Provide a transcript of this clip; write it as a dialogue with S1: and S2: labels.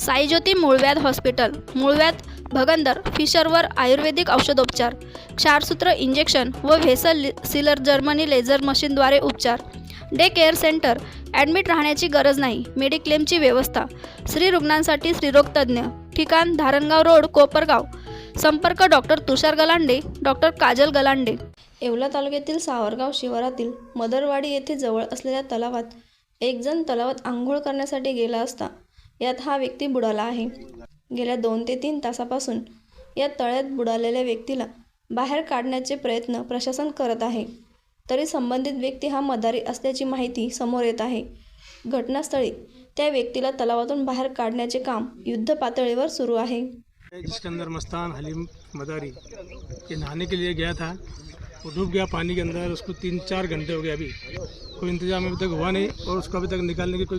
S1: साईज्योती मूळव्याध हॉस्पिटल मुळव्याध भगंदर फिशरवर आयुर्वेदिक औषधोपचार क्षारसूत्र इंजेक्शन व व्हेसल सिलर जर्मनी लेझर मशीनद्वारे उपचार. डे केअर सेंटर ॲडमिट राहण्याची गरज नाही मेडिक्लेमची व्यवस्था. स्त्री रुग्णांसाठी स्त्रीरोगतज्ञ ठिकाण धारणगाव रोड कोपरगाव. संपर्क डॉक्टर तुषार गलांडे डॉक्टर काजल गलांडे. येवला तालुक्यातील सावरगाव शिवारातील मदरवाडी येथे जवळ असलेल्या तलावात एक जण तलावात आंघोळ करण्यासाठी गेला असता. यात हा व्यक्ती बुडाला आहे. गेल्या दोन ते तीन तासापासून या तळ्यात बुडालेल्या व्यक्तीला बाहेर काढण्याचे प्रयत्न प्रशासन करत आहे. तरी संबंधित व्यक्ती हा मदारी असल्याची माहिती समोर येत आहे. घटनास्थळी त्या व्यक्तीला तलावातून बाहेर काढण्याचे काम युद्ध पातळीवर सुरू आहे.
S2: जिसके मस्तान हलीम मदारी ये नहाने के लिए गया था. वो डूब गया पानी के अंदर उसको तीन चार घंटे हो गए अभी. कोई इंतजाम अभी तक हुआ नहीं और उसको अभी तक निकालने की कोई